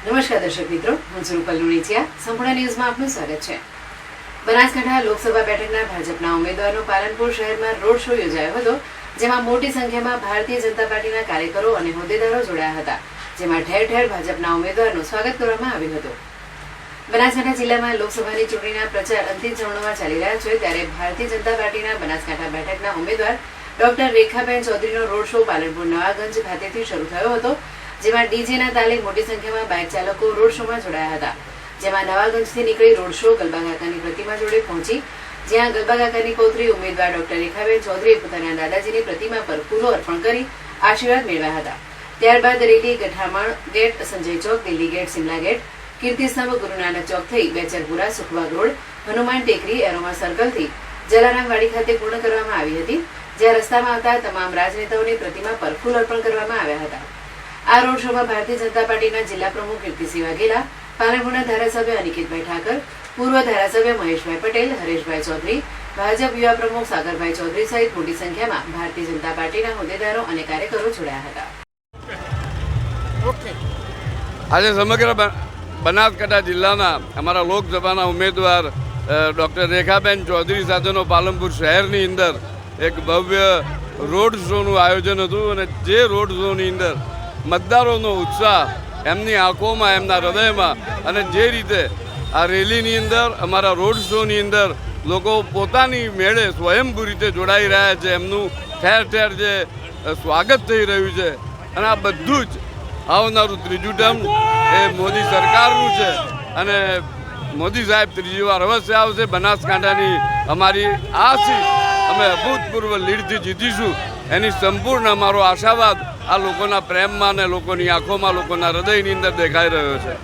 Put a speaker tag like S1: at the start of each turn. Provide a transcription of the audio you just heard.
S1: નમસ્કાર દર્શક મિત્રો, હું છું રૂપલ લુણીચિયા. સંપૂર્ણ ન્યૂઝમાં આપનું સ્વાગત છે. બનાસકાંઠા લોકસભા બેઠકના ભાજપના ઉમેદવારનો પાલનપુર શહેરમાં રોડ શો યોજાયો હતો, જેમાં મોટી સંખ્યામાં ભારતીય જનતા પાર્ટીના કાર્યકરો અને હોદ્દેદારો જોડાયા હતા, જેમાં ઠેર ઠેર ભાજપના ઉમેદવારનું સ્વાગત કરવામાં આવ્યું હતું. બનાસકાંઠા જિલ્લામાં લોકસભાની ચૂંટણીના પ્રચાર અંતિમ ચરણોમાં ચાલી રહ્યા છે, ત્યારે ભારતીય જનતા પાર્ટીના બનાસકાંઠા બેઠકના ઉમેદવાર ડોક્ટર રેખાબેન ચૌધરીનો રોડ શો પાલનપુર નવાગંજ ખાતેથી શરૂ થયો હતો જેમાં ડીજેના તાલે મોટી સંખ્યામાં બાઇક ચાલકો રોડ શોમાં જોડાયા હતા. જેમાં નવાગંજથી નીકળી રોડ શો ગલબા કાકાની પ્રતિમા જોડે પહોંચી, જ્યાં ગલબા કાકાની પૌત્રી ઉમેદવાર ડોક્ટર રેખાબેન ચૌધરીએ પોતાના દાદાજીની પ્રતિમા પર ફૂલો અર્પણ કરી આશીર્વાદ મેળવ્યા હતા. ત્યારબાદ rally Gathaman gate, Sanjay Chowk, Delhi gate, Simla gate Kirtistambh Guru Nanak Chowk થઈ બેચરપુરા સુખબાગ રોડ, હનુમાન ટેકરી, એરોમા સર્કલથી જલારામવાડી ખાતે પૂર્ણ કરવામાં આવી હતી, જ્યાં રસ્તામાં આવતા તમામ રાજનેતાઓની પ્રતિમા પર ફૂલ અર્પણ કરવામાં આવ્યા હતા. આ રોડ શોમાં ભારતીય જનતા પાર્ટીના જિલ્લા પ્રમુખ કીર્તિસિંહ વાઘેલા પાલનપુરના ધારાસભ્ય અનિકેતભાઈ ઠાકર પૂર્વ ધારાસભ્ય મહેશભાઈ પટેલ હરેશભાઈ ચૌધરી ભાજપ યુવા પ્રમુખ સાગરભાઈ ચૌધરી સહિત મોટી સંખ્યામાં ભારતીય જનતા પાર્ટીના હોદ્દેદારો અને કાર્યકરો જોડાયા હતા.
S2: આજે સમગ્ર બનાસકાંઠા જિલ્લાના અમારા લોકસભાના ઉમેદવાર ડૉક્ટર રેખાબેન ચૌધરી સાથેનો પાલનપુર શહેરની અંદર એક ભવ્ય રોડ શોનું આયોજન હતું અને જે રોડ શોની અંદર મતદારોનો ઉત્સાહ એમની આંખોમાં, એમના હૃદયમાં અને જે રીતે આ રેલીની અંદર, અમારા રોડ શોની અંદર લોકો પોતાની મેળે સ્વયંભૂ રીતે જોડાઈ રહ્યા છે, એમનું ઠેર ઠેર જે સ્વાગત થઈ રહ્યું છે. અને આ બધું જ આવનારું ત્રીજું ટર્મ એ મોદી સરકારનું છે. અને મોદી સાહેબ ત્રીજી વાર અવશ્ય આવશે. બનાસકાંઠાની અમારી આ સીટ અમે અભૂતપૂર્વ લીડથી જીતીશું. એની સંપૂર્ણ અમારો આશાવાદ આ લોકોના પ્રેમમાં અને લોકોની આંખોમાં લોકોના હૃદયની અંદર દેખાઈ રહ્યો છે.